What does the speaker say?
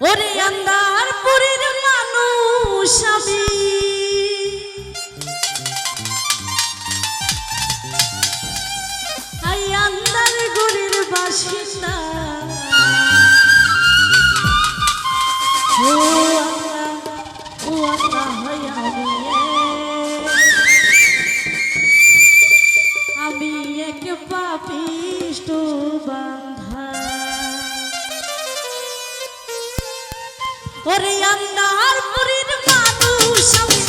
ওরে আন্দার পুরীর মানুষ আমি। ওরে আন্দার পুরীর মানুষ আমি।